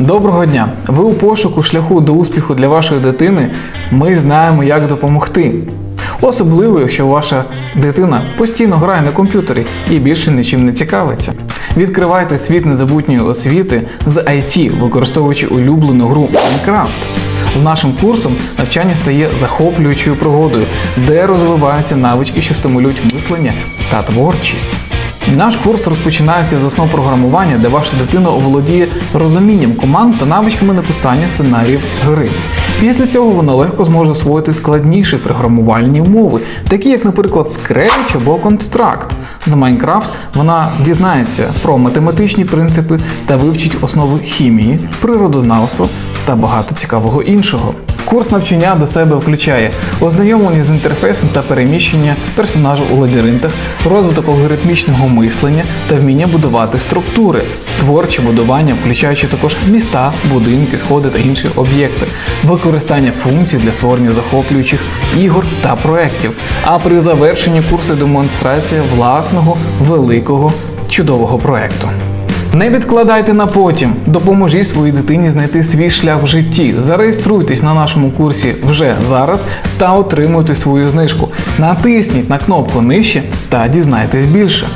Доброго дня! Ви у пошуку шляху до успіху для вашої дитини. Ми знаємо, як допомогти. Особливо, якщо ваша дитина постійно грає на комп'ютері і більше нічим не цікавиться. Відкривайте світ незабутньої освіти з IT, використовуючи улюблену гру Minecraft. З нашим курсом навчання стає захоплюючою пригодою, де розвиваються навички, що стимулюють мислення та творчість. Наш курс розпочинається з основ програмування, де ваша дитина оволодіє розумінням команд та навичками написання сценаріїв гри. Після цього вона легко зможе освоїти складніші програмувальні мови, такі як, наприклад, Scratch або Construct. За Minecraft вона дізнається про математичні принципи та вивчить основи хімії, природознавства та багато цікавого іншого. Курс навчання до себе включає ознайомлення з інтерфейсом та переміщення персонажа у лабіринтах, розвиток алгоритмічного мислення та вміння будувати структури, творче будування, включаючи також міста, будинки, сходи та інші об'єкти, використання функцій для створення захоплюючих ігор та проєктів. А при завершенні курсу демонстрація власного великого чудового проєкту. Не відкладайте на потім. Допоможіть своїй дитині знайти свій шлях в житті. Зареєструйтесь на нашому курсі вже зараз та отримуйте свою знижку. Натисніть на кнопку нижче та дізнайтесь більше.